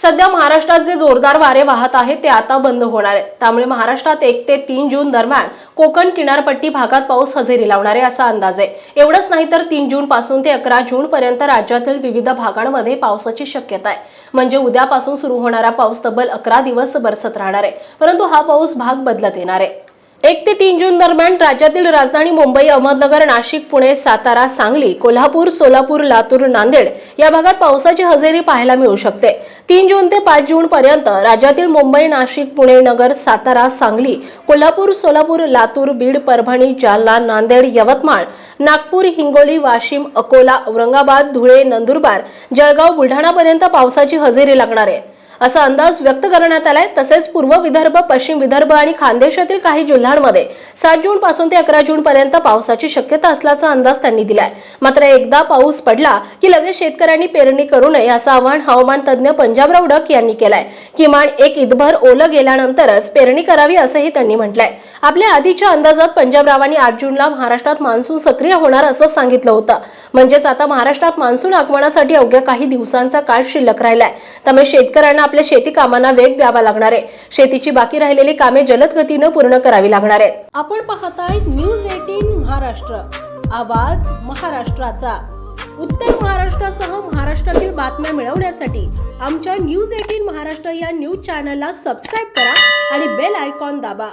सध्या महाराष्ट्रात जे जोरदार वारे वाहत आहेत ते आता बंद होणार आहे त्यामुळे महाराष्ट्रात एक ते तीन जून दरम्यान कोकण किनारपट्टी भागात पाऊस हजेरी लावणार आहे असा अंदाज आहे. एवढंच नाही तर तीन जून पासून ते अकरा जून पर्यंत राज्यातील विविध भागांमध्ये पावसाची शक्यता आहे. म्हणजे उद्यापासून सुरू होणारा पाऊस तब्बल अकरा दिवस बरसत राहणार आहे. परंतु हा पाऊस भाग बदलत येणार आहे. एक ते तीन जून दरम्यान राज्यातील राजधानी मुंबई अहमदनगर नाशिक पुणे सातारा सांगली कोल्हापूर सोलापूर लातूर नांदेड या भागात पावसाची हजेरी पाहायला मिळू शकते. तीन जून ते पाच जून पर्यंत राज्यातील मुंबई नाशिक पुणे नगर सातारा सांगली कोल्हापूर सोलापूर लातूर बीड परभणी जालना नांदेड यवतमाळ नागपूर हिंगोली वाशिम अकोला औरंगाबाद धुळे नंदुरबार जळगाव बुलढाणापर्यंत पावसाची हजेरी लागणार आहे. असा अंदाज व्यक्त करण्यात आलाय. तसेच पूर्व विदर्भ पश्चिम विदर्भ आणि खानदेशातील काही जिल्ह्यांमध्ये सात जून पासून ते अकरा जून पर्यंत पावसाची शक्यता असल्याचा अंदाज त्यांनी दिलाय. मात्र एकदा पाऊस पडला की लगेच शेतकऱ्यांनी पेरणी करू नये असं आवाहन हवामान तज्ज्ञ पंजाबराव डक यांनी केलंय. किमान एक ईदभर ओलं गेल्यानंतरच पेरणी करावी असंही त्यांनी म्हटलंय. आपल्या आधीच्या अंदाजात पंजाबरावांनी आठ जूनला महाराष्ट्रात मान्सून सक्रिय होणार असं सांगितलं होतं. म्हणजेच आता महाराष्ट्रात मान्सून आगमनासाठी अवघ्या काही दिवसांचा काळ शिल्लक राहिलाय. त्यामुळे शेतकऱ्यांना आपल्या शेती कामांना वेग द्यावा लागणार आहे. शेतीची बाकी राहिलेली कामे जलद गतीनं पूर्ण करावी लागणार आहेत. आपण पाहताय न्यूज एटीन महाराष्ट्र. आवाज महाराष्ट्राचा. उत्तर महाराष्ट्रासह महाराष्ट्रातील बातम्या मिळवण्यासाठी आमच्या न्यूज एटीन महाराष्ट्र या न्यूज चॅनलला सबस्क्राईब करा आणि बेल आयकॉन दाबा.